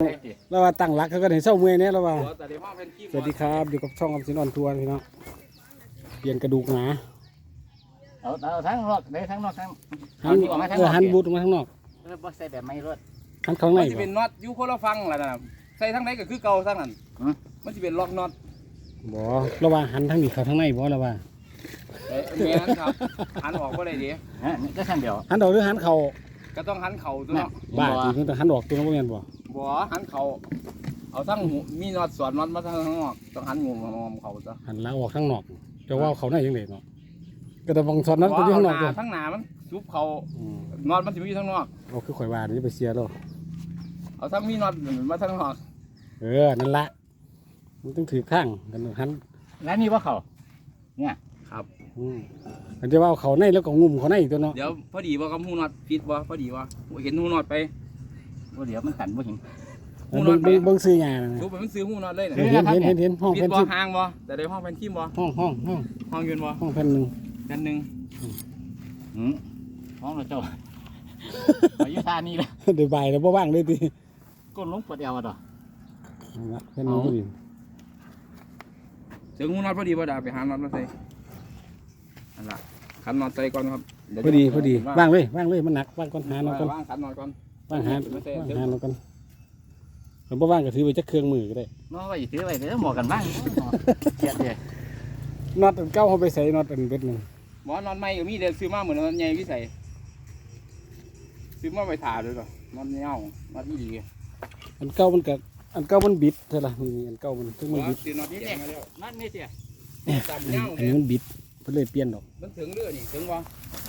ได้ดิแล้วว่าตั้งหลักเขาก็เห็นเศร้าเมื่อยเนี่ยแล้วว่าแต่ในห้องเป็นขี้สวัสดีครับอยู่กับช่องออมสินออนทัวร์พี่น้องเปลี่ยนกระดูกหมาเอาเอาทั้งนอกได้ทั้งนอกทั้งหันเอาที่ออกมาข้างนเออกอหันบูทออกมาข้างนอกเออบ่ใส่แบบไม่รถหันข้างในมันจะบ่เป็นน็อตอยู่คนละฟังแหละนะใส่ทั้งไหนก็คือเก่าทั้งนั้นอืมมันจะเป็นล็อกน็อตบ่แล้วว่าหันทางนี้เข้าทางในบ่แล้วว่าเอ้ยแม่นครับหันออกก็ได้ดีฮะนี่ก็ทั้งเดียวหันออกหรือหันเข้าก็ต้องหันเข่าตัวเนาะบ้าจริงแต่หันออกตัวนั้นบ่แม่นบ่ บ่หันเข่าเอาทั้งหูมีน็อตสอดน็อตมาทั้งข้างนอกต้องหันงูงอมเข่าซะหันหล้างออกข้างนอกจะว่าเข้าในจังได๋เนาะก็ต้องบังสอนนั้นก็อยู่ข้างนอกหตัวทั้งหน้ามันซุบเข่าอืมน็อตมันจะมีทั้งนอก เอาคือข่อยว่าเดี๋ยวจะไปเสียแล้วเอาทั้งมีน็อตมาทั้งนอกเออนั่นละมันต้องถือข้างกันหันแล้วนี่ว่าเขาครับอืมมันจะว่าเอาเข้าในแล้วก็งุ่มเข้าในอีกตัวเนาะเดี๋ยวพอดีว่ากับหูน็อตผิดบ่พอดีว่าเห็นหูน็อตไป บ่เดี๋ยวมันกันบ่เห็นเออเบิ่งเบิ่งเบิ่งซื้อยานะรู้ไปมันซื้อหูน็อตเลยเห็เนี่ยนเห็นเห็นเห็นห้องผิดแผ่นบ่ทิมห่างบ่แต่ได้ห้องเป็นทีมบ่ห้องห้องห้องห้องยืนบ่ห้องแผ่นหนึ่งกันหนึ่งอืมห้องเราเจ้าไปอยู่ท่านี้เลยเดี๋ยวบ่ายแล้วบ่ว่างเลยทีก้นลงปวดเอวอะดอกนั่นละแผ่นหนึ่งก็ดีถึงหูน็อตพอดีบ่ดาไปหาน็อตมาใส่นั่นล่ะขันน็อตใส่ก่อนครับเยวพอดีจะพอดีว่าว่างเลยว่างเลยมันหนักว่างก่อนหาหน่อยก่อนว่างขันน็อตก่อน ว่างหาไม่ใส่ว่างเดี๋ยวหาหน่อยก่อนหรือบ่ว่างก็ถือไปจักเครื่องมือก็ได้น้องไว้ถือไว้เดี๋ยวหมอกันบ้างเสียดเลยน็อตอันเก่าเขาไปใส่น็อตอันเบ็ดหนึงบ่น็อตใหม่ก็มีเดี๋ยวซื้อมาเหมือนน็อตใหญ่พี่ใส่ซื้อมาไปถ่าด้วยเหรอน็อตเงาน็อตที่ดีอันเก่ามันก็อันเก่ามันบิดใช่ล่ะนี่อันเก่ามันถึงมันบิดซื้อน็อตแข็งมาแล้วนั่นนี่เสียตามอันนี้เงาอันนี้มันบิดเพิ่นเลยเปลี่ยนดอกมันถึงเรือนี่ถึงบ่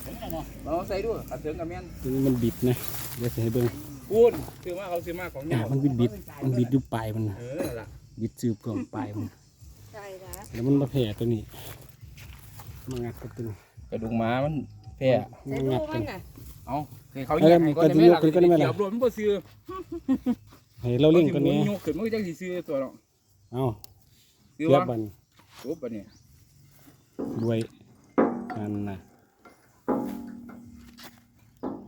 ถึงแล้วเนาะเราใส่ด้วยขันถึงกับแม่นอันนี้มันบิดนะเดี๋ยวสิให้เบิ่งปูนซื้อมาเขาซื้อมาของอ่าเงามันบิดบิดมันบิดอยู่ปลายมันน่ะเออนั่นล่ะบิดซื้อเพื่อปลายมันใช่ละแล้วมันมาแผ่ตัวนี้มันงัดกับตัวนี้กระดูกหมามันแพ้มัแต่นดูงัดกัมันนอะเอาให้เขาแยกให้ก่อนได้ไหมล่ะกระดูกขึ้นก็ได้ไหมล่ะเกี่ยวรวมมันบ่ซื้อให้เราเล่นตัวนี้มัสิหมุยกขึ้นมันก็จังสิซื้อตัวเนาะเอาซื้อเทียบว่าบันปุ๊บบัดนี้ด้วย นั่นน่ะ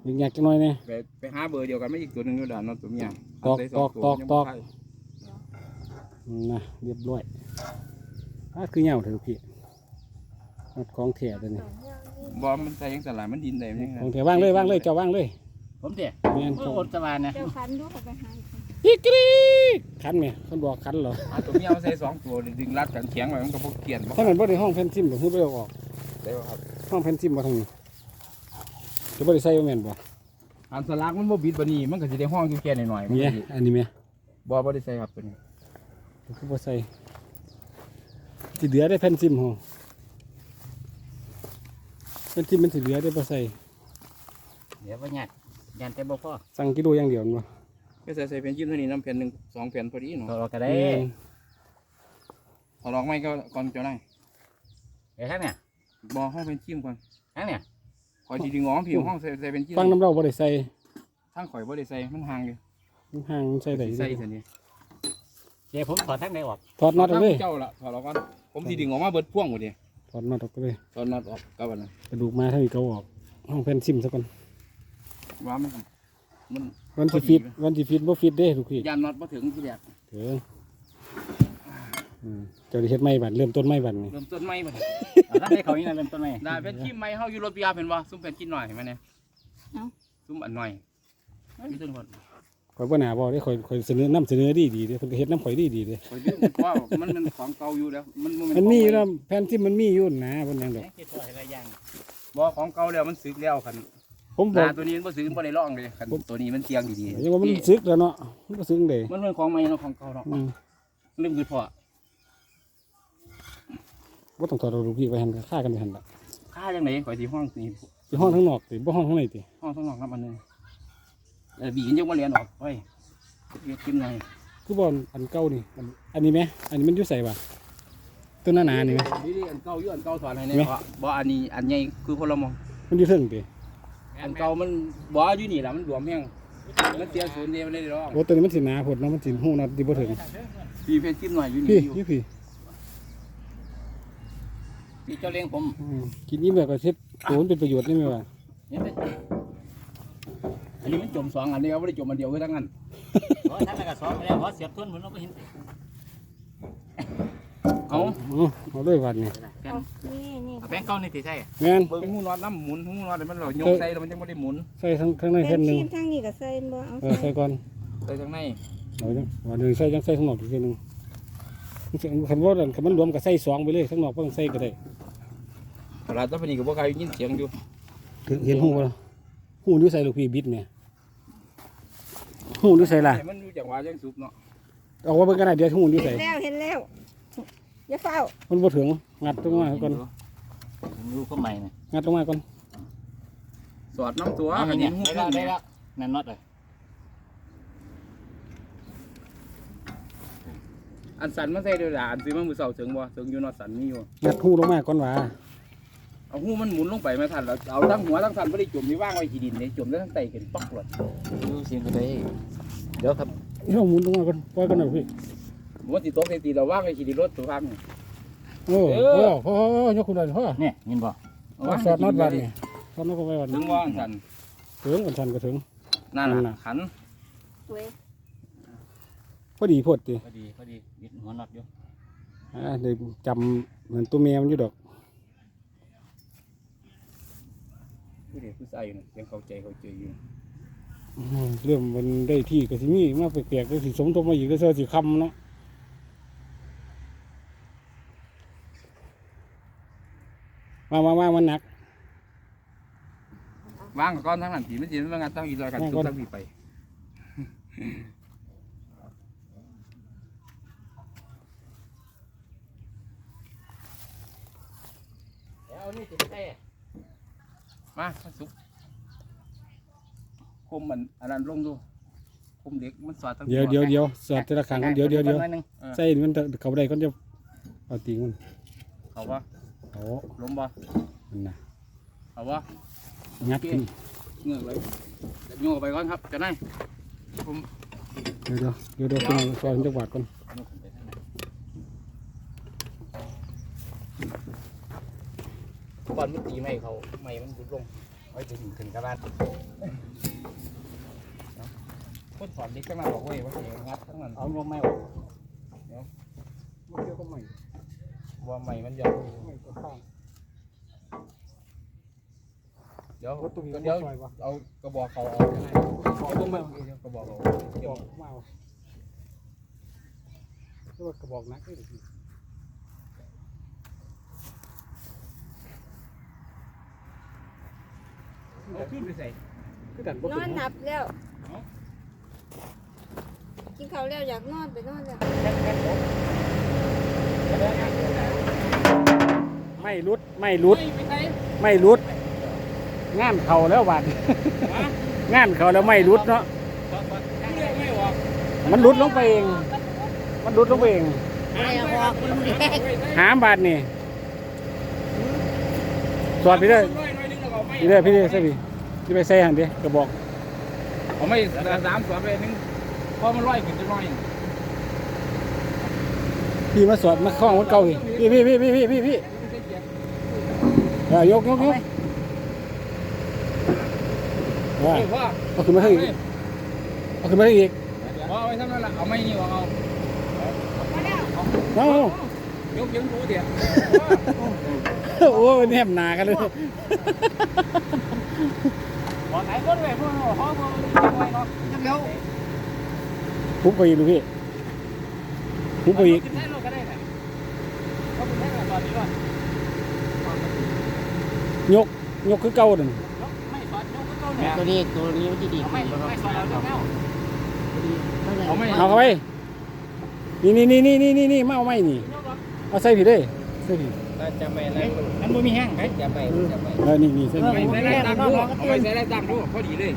ยิงยากจังหน่อยเนี่ย ไปไปหาเบอร์เดียวกันไม่อีกตัวหนึงอยู่ด่านเนาะตัวเมียตอกใส่สงตอกตัวตอกยังตอกบ่ใช่นะเรียบร้อยอะคือเหงาเถอะพี่นัดของแถตัวนี้บ่มันใส่ยังสลายมันดินได้มันยังไงของแถว่างเลยว่างเลยเจ้าว่างเลย ผมเสียเมียนเมื่ออดสบายนะเจ้าคันดูเขาไปหาอีกรีกคันไหมคนบอกคันเหรอหาตัวเมียมาใส่สองตัวดึงรัดกันแข็งไว้มันก็บ่เกลียนบ่ถ้ามันบ่ได้ห้องแผ่นซิมหรือเพื่อไปเอาออก ได้บ่ครับห้องแผ่นซิมมาทางนี้จะบ่ได้ใส่บ่แม่นบ่อันสลากมันบ่บิดบัดนี้มันก็สิได้ห้องอยู่แค่หน่อยๆมันเมียก็สิอันนี้เมียบ่บ่ได้ใส่ครับตัวนี้คือบ่ใส่สิเหลือได้แผ่นซิมห้องแผ่นซิมมันสิเหลือได้บ่ใส่เดี๋ยวว่าหยัดยันแต่บ่พอสั่งกิโลอย่างเดียวนั่นบ่ก็ใส่ใส่แผ่นจิ้มเท่านี้น้ำแผ่นหนึงสองแผ่นพอดีเนาะตัวเราก็ได้แม่นถอดออกไหม่ก็ก่อนเจ้านายเดี๋ยวทั้งเนี่ย บ่ห้องแผ่นจิ้มก่อนทั้งเนี่ยขอยสิดึงออกผิวห้องใส่ใส่แผ่นจิ้มฟังน้ำเราบ่ได้ใส่ทางข่อยบ่ได้ใส่มันห่างอยู่มันห่างมันใส่ได้ใส่ซั่นนี่เดี๋ยวผมถอดทั้งไหนออกถอดน็อตออกเลยเจ้าล่ะถอดออกก่อนผมสิดึงออกมาเบิดพ่วงหมดดิถอดน็อตออกเลยถอดน็อตออกกับอันนั้นกระดูกมาเท่านี้ก็ออกห้องแผ่นซิมซะก่อนว่ามันมันวันที่ฟิตวันที่ฟิตบ่ฟิตเด้ทุกทียานน็อตมาถึงที่แรกเถิงอืม เจ้าได้เฮ็ดไม้บัดเริ่มต้นไม้บัดนี่เริ่มต้นใหม่บ่เอาทั้งไหนเขานี่นะเริ่มต้นไหมได้เป็นขี้ไม้เฮาอยู่รถปิกอัพเห็นบ่ซุ่มเป็นขี้หน่อยเห็นไหมเนี่ยซุ่มอันหน่อยมีต้นหมดข่อยบ่น่าบอกเด้ข่อยข่อยเสนอนำเสนอดีดีๆเด้เพิ่นก็เฮ็ดน้ำข่อยดีดีๆเด้ข่อยลืมเพราะว่ามันมันของเก่าอยู่แล้ว มันบ่แมันมีอยู่ขแล้องวแผ่นซิมมันมีอยู่นะเพิ่นยังดอก คิดว่าอะไรอย่างใหม่บ่ของเก่าแล้วมันสึกแล้วคันผมบหอกน้าตัวนี้มันบ่สึกมันบ่ได้ร่องเลยคันตัวนี้มันเตียงดียังว่ามันซึกแล้วเนาะมันก็ซึกเด้มันเป็นของใหม่เนาะของเก่าเนาะอืมลืมคือพอ บ่ต้องถอดเอาลูกพี่ไว้หั่นก็ฆ่ากันไปหั่นล่ะค่าจังได๋ข่อยสิห้องนี่สิห้องข้างนอกติบ่ห้องข้างในติห้องข้างนอกครับอันนึงเออบีกันยังบ่เรียนออกเฮ้ยเรียกกินหน่อยคือบ่อันเก่านี่อันอันนี้แหมอันนี้มันอยู่ไสวะตัวหนาๆนี่แหม นี่อันเก่าอยู่อันเก่าถอนให้ไหมเนี่ยบ่อันนี้อันใหญ่คือคนละมองมันอยู่เทิงติอันเก่ามันบ่อยู่นี่ล่ะมันรวมแห้งมันเตียงศูนย์เดียวมันได้ร้องโอ้ตัวนี้มันสิหนาโพดเนาะมันสิฮู้น็อตดิบ่ถึงพี่เพชรจิ้มหน่อยอยู่พี่นี่อยู่ พี่พี่ พี่เจ้าเลี้ยงผมอืมกินอิ่มแล้วก็เฮ็ดตัวมันเป็นประโยชน์นี่แม่ว่าเนี่ยเป็นอันนี้มันจมสองอันนี้เอาไม่ได้จมอันเดียวคือทั้งนั้นโอ้ยท่านละก็สองไปแล้วเพราะเสียบทุนเหมือนเราไปเห็นเอาเอาเอาเลยวันนี้แป้งเอานี่นี่เอาแป้งเก้านี่ติใช่แม่นเบิ่งหูน็อตน้ำหมุนหูน็อตมันหล่อยกใส่แล้วมันยังไม่ได้หมุนใส่ทั้งทั้งในเป็เส้นนหนึ่งทีมทางนี้ก็ใส่บ่เอาเออใส่ใส่ก่อนใส่ข้างในเอาจังวันหนึ่งใส่ยังใส่ทั้งนอกอีกทีหนึ่งคันว่าคันมันรวมกับใส่สองไปเลยทั้งนอกก็ต้องใส่ก็ได้ต ลาดตะพนีกับพวกใครยินเสียงอยู่เห็นหูป่ะหูนิ้วใส่ลูกพี่บิดเนี่ยหูนิ้วใส่ล่ะให้มันอยู่จังหวะจังสุกเนาะเอาว่าเป็นกันไหนเดี๋ยวหูนิ้วเห็ใส่นแล้วเห็นแล้วอย่าเฝ้ามันบ่ถึงงัดลงมาก่อนผมรู้ก็ใหม่นะงัดลงมาก่อนสอดน้ำตัวเอาให้เนี่ยหูได้แล้วได้แล้วนั่นน็อตเลยอันสันมันใส่เดือดอันซื้อมามือเสาถึงบ่ถึงอยู่น็อตสันนี่อยู่งัดหูลงมาก่อนว่า เอาหูมันหมุนลงไปไม่ทันแล้วเอาทั้งหัวทั้งสันไม่ได้จมนี่ว่างไว้ขี้ดินนี่จมได้ทั้งไตกันปักหลดดูเสียงก็ได้เดี๋ยวครับเฮ้ยหมุนลงมาก่อนปล่อยก่อนหน่อยพี่มันติดตกใส่ตีเราว่างไว้ขี้ดินรถตัวพังโอ้เอโหอพ่อพ่อยกคุณเลยพ่อเนี่ยยินบ่เอาสอดน็อตบานนี่สอดน็อตก็ไปวันถึงว่าอันสันถึงกันทันก็ถึงนั่นนั่นน่ะน่ะขันเว้ยพอดีพอดีพอดีพอดียึดหัวน็อตอยู่อ่าเดี๋ยวจำเหมือนตัวเมียมันอยู่ดอก ผู้เด็กผู้ชายอยู่น่ะยังเข้าใจเข้าใจอยู่อืมเรื่องมันได้ที่ก็สิมีมาแปลกๆก็สิสมทบมาอีกก็เสื้อสิคำเนาะมามามามันหนัก ว่างก้อนทั้งนั้นผีมันจีมันงานตั้งอีลอยกันว่างทุก่กอนตั้งผีไปเอานี่ติใช่ มามาสุกคมมันอันนั้นลงดูคมเด็กมันสอดตั้งเดี๋ยวเดี๋ยวเดี๋ยวสอดแต่ละครั้งกันเดี๋ยวเดี๋ยวเดี๋ยวนึงใส่มันจะเขาได้ก็จะเอาตีมันเขาว่าโอ้ล้มบ่มันนะเขาว่างัดขึ้นเงื่อนเลยโยกไปก่อนครับจะได้ผมเดี๋ยวเดี๋ยวเดี๋ยวเดี๋ยวคุณซอยจังหวัดก่อน อนมันตีไม่เขาไม่มันบุดลงไว้ถึงถึงกระดานคนสอนเด็กก็มาบอกเว้ยว่าเสียงัดทั้งนั้นเอาลงไม่ออกมันเดียวก็ใหม่ว่าไม่มันยาวใหม่ก็ข้างเดี๋ยวรถตุ้งเดี๋เดี๋ยยววซอยวะเอากระบอกเขาเอาก็ได้เอาพวกมันกระบอกเขากระบอกมาเอาเรียกว่ากระบอกนักเลย เอาขึ้นไปใส่คือดันนบ่อถึนงหลับแล้ว กินข้าวแล้วอยากนอนไปนอนแล้วไม่รุดไม่รุดไปใส่ไม่รุด งานเขาแล้วบาดงานเขาแล้วไม่รุดเนาะเลือกไม่ออกมันรุดลงไปเอง มันรุดลงไปเอง ไม่ออกมันแดงหามบาดนี่สอดไปเลย พี่เด้อพี่เด้อใส่พี่พี่ไปใส่หันดิกระบอกเอาไม่สามสวนไปนึงพอมันร้อยขึ้นจะร้อยพี่มาสอดมาคล้องมันเก่าอีกพี่พี่พี่พี่พี่พี่พี่เออยกยกยกว่าเฮ้ยพ่อเอาขึ้นมาให้อีกเอาขึ้นมาให้อีกพ่อไว้ทำนั่นละเอาไม่นี่วางเอามาแล้วเอายกยังดูเดี๋ยว โอ้ยแนบหนากันเลยขอไหนคนเลยพวกเขาพวกไว้เนาะเดี๋ยวทุบไปอีกดูพี่ทุบไปอีกขึ้นได้รถก็ได้น่ะเขาขึ้นได้ตอนนี้ก่อนยกยกคือเก่าหนึ่งไม่สอนยกก็เก้าเนี่ยตัวนี้ตัวนี้มันจะดีไม่ไม่สอนแล้วเอาไม่เอาเข้าไปนี่นี่นี่นี่นี่นี่นี่มาเอาไม่นี่เอาใส่ผิดเลย ส่ผิดจะไม่อะไรมันบ่มีแห้งไหมจะไม่จะไม่เออนี่นี่ใส่ผิดไม่ใส่ได้ตั้งดูเอาไม่ใส่ได้ตั้งดูพอดีเลย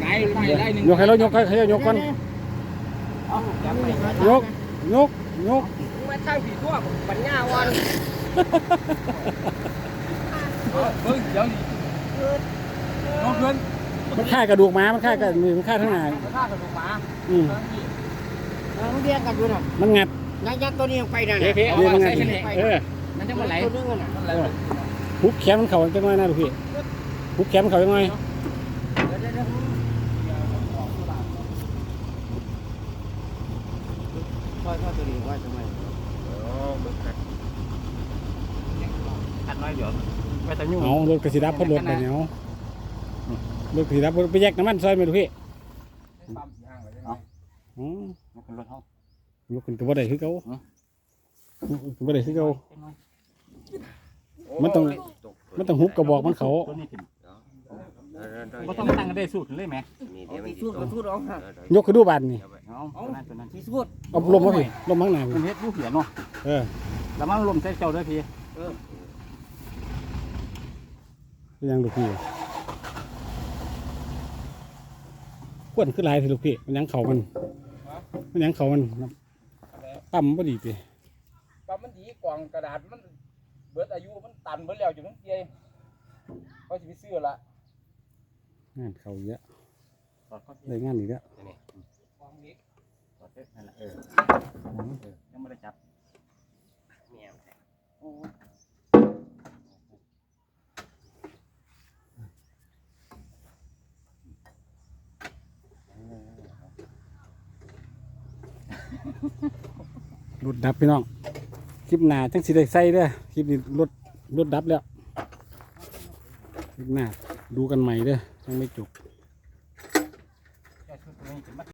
ไงไม่ได้หนึ่งยกให้เรายกให้ให้เรายกก่อนจะไม่ยกยกยกมาตั้งผีทั่วปัญญาวันเฮ้ยเดี๋ยวน้องเพื่อนมันค่ายกระดูกหมามันค่ายกระดูกมันค่ายทั้งหน้าข้ากระดูกหมาอืมมันเรียกกันอยู่น่ะมันงัดยักยักตัวนี้ไปนั่นเฮ้น่ะยเอาเรียกมันใส่งัดกันเลยเออ มันจะมาไหลตัวนึงน่ะมันไหลหุบแขนมันเข่าจังไงนะลูกพี่หุบแขนมันเข่าจังไงค่อยๆตัวนี้ไว้ทำไมขัดน้อยเดี๋ยวไปแต่ยุ่งเอารถกระสีดับพัดรถไปเนี่ยเอารถกระสีดับไปแยกน้ำมันซอยไหมลูกพี่ปั๊มสีห้างเลยอืมมันเป็นรถเขายกขึ้นตัวบ่ได้คือเก่าฮะบ่ได้คือเก่า มันต้อง มันต้องฮุบกระบอกมันเขาตัวนี้ขึ้นบ่ต้องตั้งกันได้สูตรเลยไหมที่สุดก็สุดเอาฮะยกขึ้นดูบานนี่เอาตัวนั้นตัวนั้นที่สุดเอาลมมาพี่ลมมั้งหนามัพี่นเฮ็ดผู้เหียเนาะเออแล้วมันลมใส่เจ้าด้วยพี่เป็นยังลูกพี่กวนขึ้นลายสิลูกพี่มันยังเขามัน มันยังเขามันปั๊มบ่ดีติปั๊มมันดีกล่องกระดาษมันเบิดอายุมันตันเบิดแล้วอยู่มันเกยก็สิไปซื้อละงานเขาเยอะตอดเข้าได้งานอีกแล้วกล่องนี้ตอดเสร็จนั่นแหละเออเออยังไม่ได้จับรถดับพี่น้อง คลิปหน้าจังสิได้ใส่เด้อคลิปนี้รถรถดับแล้วคลิปหน้าดูกันใหม่เด้อยังไม่จบ